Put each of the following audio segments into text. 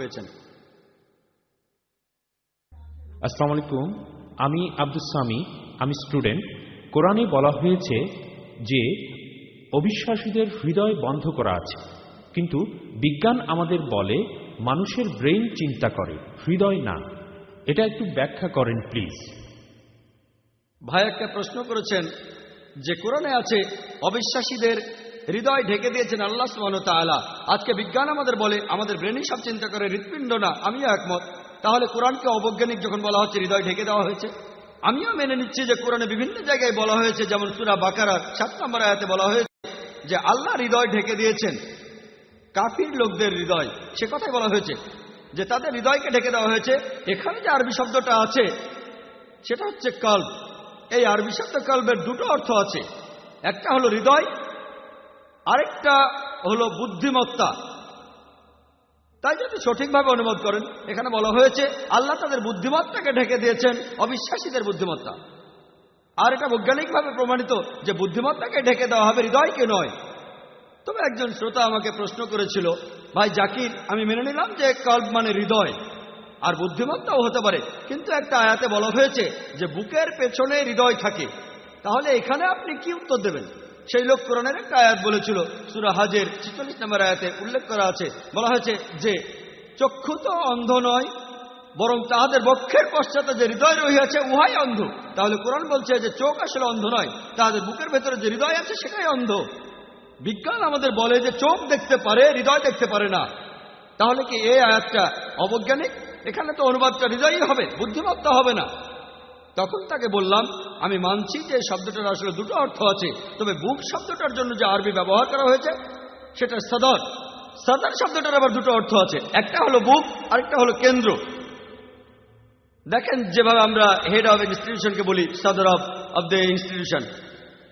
হয়েছেন আসসালামু আলাইকুম। আমি আব্দুল সামি আমি স্টুডেন্ট। কোরআনে বলা হয়েছে যে অবিশ্বাসীদের হৃদয় বন্ধ করা আছে। কিন্তু বিজ্ঞান আমাদের বলে মানুষের ব্রেইন চিন্তা করে হৃদয় না। এটা একটু ব্যাখ্যা করেন প্লিজ। ভাই একটা প্রশ্ন করেছেন যে কোরআনে আছে অবিশ্বাসীদের হৃদয় ঢেকে দিয়েছেন আল্লাহ সুবহানাহু ওয়া তাআলা। আজকে বিজ্ঞান আমাদের বলে, আমাদের ব্রেনই সব চিন্তা করে, হৃৎপিণ্ড না, আমিও একমত। তাহলে কোরআনকে অবৈজ্ঞানিক যখন বলা হচ্ছে, হৃদয় ঢেকে দেওয়া হয়েছে? আমিও মেনে নিচ্ছি যে কোরআনে বিভিন্ন জায়গায় বলা হয়েছে, যেমন সুরা বাকারার সাত নম্বর আয়াতে বলা হয়েছে যে আল্লাহ হৃদয় ঢেকে দিয়েছেন। কাফির লোকদের হৃদয়, সে কথাই বলা হয়েছে। যে তাদের হৃদয়কে ঢেকে দেওয়া হয়েছে, এখানে যে আরবি শব্দটা আছে, সেটা হচ্ছে কল্প এই আরবি শব্দ কল্পের দুটো অর্থ আছে। একটা হলো হৃদয় আরেকটা হলো বুদ্ধিমত্তা। তাই যদি সঠিকভাবে অনুবাদ করেন, এখানে বলা হয়েছে, আল্লাহ তাদের বুদ্ধিমত্তাকে ঢেকে দিয়েছেন, অবিশ্বাসীদের বুদ্ধিমত্তা। আর এটা বৈজ্ঞানিকভাবে প্রমাণিত যে বুদ্ধিমত্তাকে ঢেকে দেওয়া হবে হৃদয়কে নয়। তবে একজন শ্রোতা আমাকে প্রশ্ন করেছিল, ভাই জাকির, আমি মেনে নিলাম যে কল্প মানে হৃদয়, আর বুদ্ধিমত্তাও হতে পারে। কিন্তু একটা আয়াতে বলা হয়েছে যে বুকের পেছনে হৃদয় থাকে। তাহলে এখানে আপনি কি উত্তর দেবেন? সেই লোক কোরআনের একটা আয়াত বলেছিল, সুরা হাজের ছিচল্লিশ নম্বর আয়াতে উল্লেখ করা আছে। বলা হয়েছে যে, চক্ষু তো অন্ধ নয়, বরং তাহাদের বক্ষের পশ্চাতে যে হৃদয় রহিয়াছে, উহাই অন্ধ। তাহলে কোরআন বলছে যে, চোখ আসলে অন্ধ নয়, তাহাদের বুকের ভেতরে যে হৃদয় আছে, সেটাই অন্ধ। বিজ্ঞান আমাদের বলে যে, চোখ দেখতে পারে, হৃদয় দেখতে পারে না। তাহলে কি এই আয়াতটা অবৈজ্ঞানিক? এখানে তো অনুবাদটা হৃদয়ই হবে, বুদ্ধিমত্তা হবে না। তখন তাকে বললাম, আমি মানছি যে শব্দটার আসলে দুটো অর্থ আছে। তবে বুক শব্দটার জন্য যে আরবি ব্যবহার করা হয়েছে, সেটা সদর। সদর শব্দটার আবার দুটো অর্থ আছে। একটা হলো বুক, আরেকটা হলো কেন্দ্র। দেখেন যেভাবে আমরা হেড অফ ইনস্টিটিউশনকে বলি, সদর অফ অফ দ্য ইনস্টিটিউশন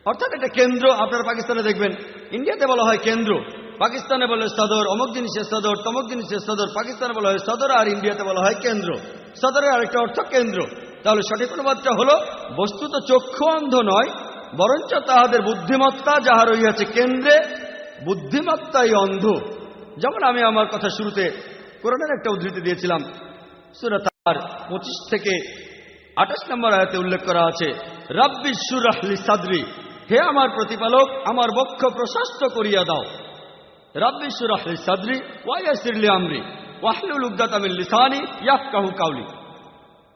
অর্থাৎ এটা কেন্দ্র, আপনারা পাকিস্তানে দেখবেন। ইন্ডিয়াতে বলা হয় কেন্দ্র। পাকিস্তানে বলে সদর, অমুক জিনিসের সদর, তমুক জিনিসের সদর। পাকিস্তানে বলা হয় সদর আর ইন্ডিয়াতে বলা হয় কেন্দ্র। সদরের আরেকটা অর্থ কেন্দ্র। তাহলে সঠিক অনুবাদটা হলো, বস্তুত চক্ষু অন্ধ নয়, বরঞ্চ তাহাদের বুদ্ধিমত্তা যাহা রইয়াছে কেন্দ্রে, বুদ্ধিমত্তাই অন্ধ। যেমন আমি আমার কথা শুরুতে কোরআনের একটা উদ্ধৃতি দিয়েছিলাম সুরাত আর পঁচিশ থেকে আঠাশ নম্বর আয়াতে উল্লেখ করা আছে, রাব্বি সুরাহলি সাদরি, হে আমার প্রতিপালক, আমার বক্ষ প্রশস্ত করিয়া দাও। রাব্বি সুরাহলি সাদরি ওয়াইয়াসিরলি আমরি, ওয়াহলুল উগদাতামিল লিসানি, ইয়াফকাহু কাউলি।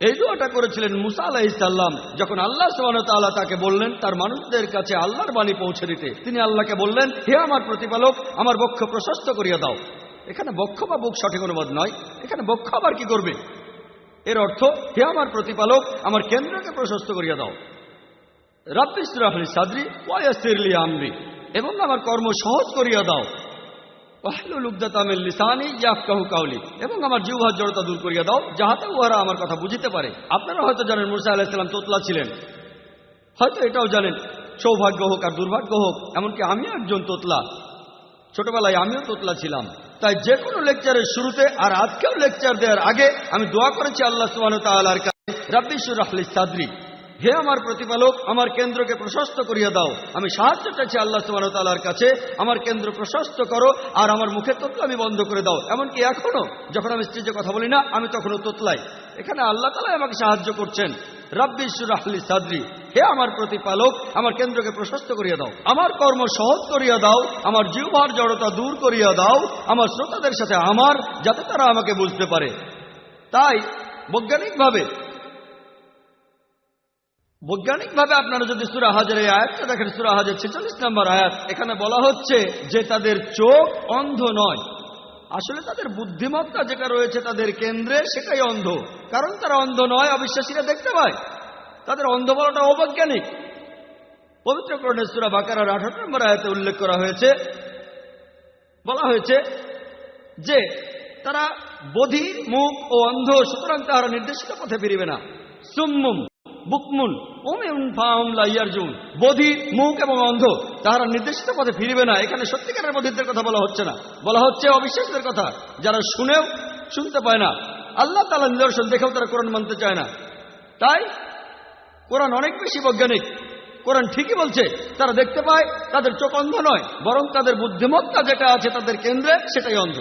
এই দোয়াটা করেছিলেন মুসা আলাহিসাল্লাম যখন আল্লাহ সুবাহ তাকে বললেন, তার মানুষদের কাছে আল্লাহর বাণী পৌঁছে দিতে, তিনি আল্লাহকে বললেন, হে আমার প্রতিপালক, আমার বক্ষ প্রশস্ত করিয়া দাও। এখানে বক্ষ বা বুক সঠিক অনুবাদ নয়, এখানে বক্ষ আবার কি করবে? এর অর্থ, হে আমার প্রতিপালক, আমার কেন্দ্রকে প্রশস্ত করিয়া দাও। রাব্বিস রাব্বিসরাহলি সাদরি ওয়াইয়াসিরলি আমরি, এবং আমার কর্ম সহজ করিয়া দাও। এবং আমার জিহ্বার জড়তা দূর করিয়া দাও, যাহাতে উহারা আমার কথা বুঝিতে পারে। আপনারা হয়তো জানেন, মুসা আলাহিসাল্লাম তোতলা ছিলেন। হয়তো এটাও জানেন, সৌভাগ্য হোক আর দুর্ভাগ্য হোক, এমনকি আমিও একজন তোতলা। ছোটবেলায় আমিও তোতলা ছিলাম। তাই যে কোনো লেকচারের শুরুতে আর আজকেও লেকচার দেওয়ার আগে আমি দোয়া করেছি আল্লাহ সুবাহ রাব্বিসুর আহলি সাদরি। হে আমার প্রতিপালক, আমার কেন্দ্রকে প্রশস্ত করিয়া দাও। আমি সাহায্য চাইছি আল্লাহ সুবাহ তাল্লাহর কাছে। আমার কেন্দ্র প্রশস্ত করো আর আমার মুখের তোতলা আমি বন্ধ করে দাও। এমনকি এখনও যখন আমি স্ত্রীজে কথা বলি না, আমি তখনও তোতলাই। এখানে আল্লাহ তালাই আমাকে সাহায্য করছেন। রাব্বিসুর আহলি সাদরি। হে আমার প্রতিপালক, আমার কেন্দ্রকে প্রশস্ত করিয়া দাও। আমার কর্ম সহজ করিয়া দাও। আমার জিহ্বার জড়তা দূর করিয়া দাও। আমার শ্রোতাদের সাথে আমার, যাতে তারা আমাকে বুঝতে পারে। তাই বৈজ্ঞানিকভাবে বৈজ্ঞানিকভাবে আপনারা যদি সুরা হাজার এই আয়াতটা দেখেন, সুরা হাজার ছেচল্লিশ নম্বর আয়াত, এখানে বলা হচ্ছে যে তাদের চোখ অন্ধ নয়। আসলে তাদের বুদ্ধিমত্তা যেটা রয়েছে তাদের কেন্দ্রে, সেটাই অন্ধ। কারণ তারা অন্ধ নয়, অবিশ্বাসীরা দেখতে পায়। তাদের অন্ধ বলাটা অবৈজ্ঞানিক। পবিত্র করণের সুরা বাকারার আঠারো নম্বর আয়াতে উল্লেখ করা হয়েছে, বলা হয়েছে যে তারা বধির মুখ ও অন্ধ, সুতরাং তাহারা নির্দেশিত পথে ফিরিবে না। সুম্মুম। বুকমুন। ওমেউন মুখ এবং অন্ধ, তাহারা নির্দেশিত পথে ফিরবে না। এখানে সত্যিকারের বধিরদের কথা বলা হচ্ছে না। বলা হচ্ছে অবিশ্বাসদের কথা, যারা শুনেও শুনতে পায় না। আল্লাহ তালা নিদর্শন দেখেও তারা কোরআন মানতে চায় না। তাই কোরআন অনেক বেশি বৈজ্ঞানিক। কোরআন ঠিকই বলছে, তারা দেখতে পায় তাদের চোখ অন্ধ নয়, বরং তাদের বুদ্ধিমত্তা যেটা আছে তাদের কেন্দ্রে সেটাই অন্ধ।